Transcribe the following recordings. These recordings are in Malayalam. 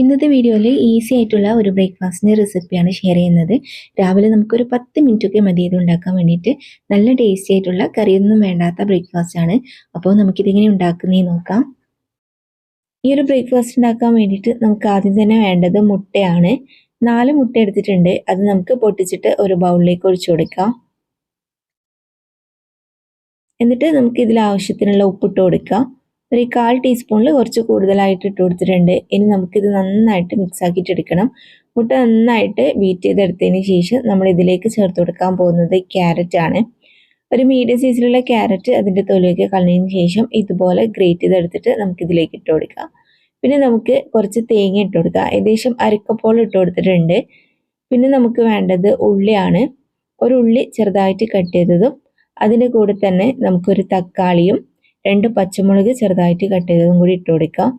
ഇന്നത്തെ വീഡിയോയിൽ ഈസി ആയിട്ടുള്ള ഒരു ബ്രേക്ക്ഫാസ്റ്റിന്റെ റെസിപ്പിയാണ് ഷെയർ ചെയ്യുന്നത്. രാവിലെ നമുക്കൊരു പത്ത് മിനിറ്റൊക്കെ മതി ഇത് ഉണ്ടാക്കാൻ വേണ്ടിയിട്ട് നല്ല ടേസ്റ്റി ആയിട്ടുള്ള കറിയൊന്നും വേണ്ടാത്ത ബ്രേക്ക്ഫാസ്റ്റ് ആണ്. അപ്പോൾ നമുക്കിതെങ്ങനെ ഉണ്ടാക്കുന്നേ നോക്കാം. ഈ ഒരു ബ്രേക്ക്ഫാസ്റ്റ് ഉണ്ടാക്കാൻ വേണ്ടിയിട്ട് നമുക്ക് ആദ്യം തന്നെ വേണ്ടത് മുട്ടയാണ്. നാല് മുട്ട എടുത്തിട്ടുണ്ട്. അത് നമുക്ക് പൊട്ടിച്ചിട്ട് ഒരു ബൗളിലേക്ക് ഒഴിച്ചു കൊടുക്കാം. എന്നിട്ട് നമുക്ക് ഇതിൽ ആവശ്യത്തിനുള്ള ഉപ്പിട്ട് കൊടുക്കാം. ഒരു കാൽ ടീസ്പൂണിൽ കുറച്ച് കൂടുതലായിട്ട് ഇട്ട് കൊടുത്തിട്ടുണ്ട്. ഇനി നമുക്കിത് നന്നായിട്ട് മിക്സ് ആക്കിയിട്ട് മുട്ട നന്നായിട്ട് ബീറ്റ് ചെയ്തെടുത്തതിന് ശേഷം നമ്മൾ ഇതിലേക്ക് ചേർത്ത് കൊടുക്കാൻ പോകുന്നത് ക്യാരറ്റ് ആണ്. ഒരു മീഡിയം സൈസിലുള്ള ക്യാരറ്റ് അതിന്റെ തൊലിയൊക്കെ കളഞ്ഞതിന് ശേഷം ഇതുപോലെ ഗ്രേറ്റ് ചെയ്തെടുത്തിട്ട് നമുക്കിതിലേക്ക് ഇട്ട് കൊടുക്കാം. പിന്നെ നമുക്ക് കുറച്ച് തേങ്ങ ഇട്ട് കൊടുക്കാം. ഏകദേശം അരക്കപ്പോൾ ഇട്ട് കൊടുത്തിട്ടുണ്ട്. പിന്നെ നമുക്ക് വേണ്ടത് ഉള്ളിയാണ്. ഒരു ഉള്ളി ചെറുതായിട്ട് കട്ട് ചെയ്തതും അതിന്റെ കൂടെ തന്നെ നമുക്കൊരു തക്കാളിയും രണ്ട് പച്ചമുളക് ചെറുതായിട്ട് കട്ട് ചെയ്തതും കൂടി ഇട്ട് കൊടുക്കാം.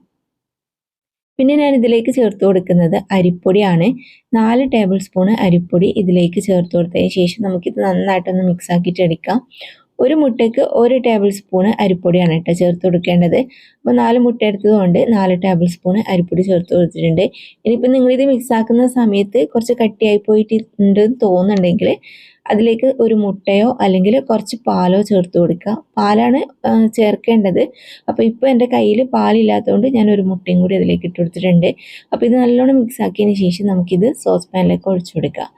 പിന്നെ ഞാൻ ഇതിലേക്ക് ചേർത്ത് കൊടുക്കുന്നത് അരിപ്പൊടിയാണ്. നാല് ടേബിൾ സ്പൂൺ അരിപ്പൊടി ഇതിലേക്ക് ചേർത്ത് കൊടുത്തതിന് ശേഷം നമുക്കിത് നന്നായിട്ടൊന്ന് മിക്സ് ആക്കിയിട്ട് എടുക്കാം. ഒരു മുട്ടയ്ക്ക് ഒരു ടേബിൾ സ്പൂൺ അരിപ്പൊടിയാണ് കേട്ടോ ചേർത്ത് കൊടുക്കേണ്ടത്. അപ്പോൾ നാല് മുട്ട എടുത്തതുകൊണ്ട് നാല് ടേബിൾ സ്പൂൺ അരിപ്പൊടി ചേർത്ത് കൊടുത്തിട്ടുണ്ട്. ഇനിയിപ്പോൾ നിങ്ങളിത് മിക്സാക്കുന്ന സമയത്ത് കുറച്ച് കട്ടിയായി പോയിട്ടുണ്ടെന്ന് തോന്നുന്നുണ്ടെങ്കിൽ അതിലേക്ക് ഒരു മുട്ടയോ അല്ലെങ്കിൽ കുറച്ച് പാലോ ചേർത്ത് കൊടുക്കുക. പാലാണ് ചേർക്കേണ്ടത്. അപ്പോൾ ഇപ്പോൾ എന്റെ കയ്യിൽ പാലില്ലാത്തതുകൊണ്ട് ഞാൻ ഒരു മുട്ടയും കൂടി അതിലേക്ക് ഇട്ട് കൊടുത്തിട്ടുണ്ട്. അപ്പോൾ ഇത് നല്ലോണം മിക്സ് ആക്കിയതിന് ശേഷം നമുക്കിത് സോസ് പാനിലേക്ക് ഒഴിച്ചു കൊടുക്കാം.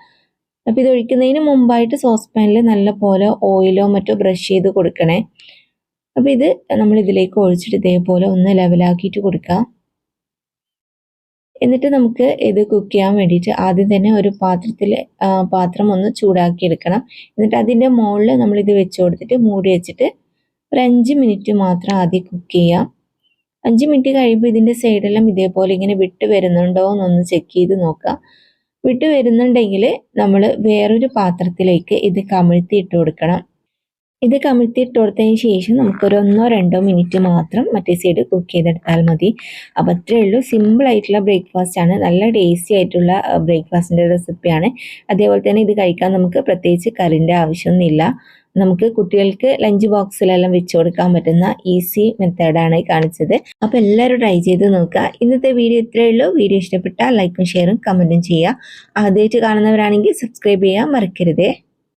അപ്പോൾ ഇത് ഒഴിക്കുന്നതിന് മുമ്പായിട്ട് സോസ് പാനിൽ നല്ല പോലെ ഓയിലോ മറ്റോ ബ്രഷ് ചെയ്ത് കൊടുക്കണേ. അപ്പോൾ ഇത് നമ്മൾ ഇതിലേക്ക് ഒഴിച്ചിട്ട് ഇതേപോലെ ഒന്ന് ലെവലാക്കിയിട്ട് കൊടുക്കാം. എന്നിട്ട് നമുക്ക് ഇത് കുക്ക് ചെയ്യാൻ വേണ്ടിയിട്ട് ആദ്യം തന്നെ ഒരു പാത്രത്തിൽ പാത്രം ഒന്ന് ചൂടാക്കി എടുക്കണം. എന്നിട്ട് അതിന്റെ മുകളിൽ നമ്മളിത് വെച്ച് കൊടുത്തിട്ട് മൂടി വെച്ചിട്ട് ഒരു അഞ്ച് മിനിറ്റ് മാത്രം ആദ്യം കുക്ക് ചെയ്യാം. അഞ്ച് മിനിറ്റ് കഴിയുമ്പോൾ ഇതിന്റെ സൈഡെല്ലാം ഇതേപോലെ ഇങ്ങനെ വിട്ട് വരുന്നുണ്ടോ എന്നൊന്ന് ചെക്ക് ചെയ്ത് നോക്കാം. വിട്ട് വരുന്നുണ്ടെങ്കിൽ നമ്മൾ വേറൊരു പാത്രത്തിലേക്ക് ഇത് കമിഴ്ത്തി ഇട്ട് കൊടുക്കണം. ഇത് കമിഴ്ത്തി ഇട്ട് കൊടുത്തതിന് ശേഷം നമുക്കൊരു ഒന്നോ രണ്ടോ മിനിറ്റ് മാത്രം മറ്റേ സൈഡ് കുക്ക് ചെയ്തെടുത്താൽ മതി. അപ്പോൾ അത്രയേ ഉള്ളൂ. സിമ്പിൾ ആയിട്ടുള്ള ബ്രേക്ക്ഫാസ്റ്റ് ആണ്. നല്ല ടേസ്റ്റി ആയിട്ടുള്ള ബ്രേക്ക്ഫാസ്റ്റിന്റെ റെസിപ്പിയാണ് അതേപോലെ തന്നെ ഇത് കഴിക്കാൻ നമുക്ക് പ്രത്യേകിച്ച് കറിന്റെ ആവശ്യമൊന്നുമില്ല. നമുക്ക് കുട്ടികൾക്ക് ലഞ്ച് ബോക്സിലെല്ലാം വെച്ച് കൊടുക്കാൻ പറ്റുന്ന ഈസി മെത്തേഡാണ് കാണിച്ചത്. അപ്പോൾ എല്ലാവരും ട്രൈ ചെയ്ത് നോക്കുക. ഇന്നത്തെ വീഡിയോ ഇത്രയേ ഉള്ളൂ. വീഡിയോ ഇഷ്ടപ്പെട്ടാൽ ലൈക്കും ഷെയറും കമന്റും ചെയ്യുക. ആദ്യമായിട്ട് കാണുന്നവരാണെങ്കിൽ സബ്സ്ക്രൈബ് ചെയ്യാൻ മറക്കരുതേ.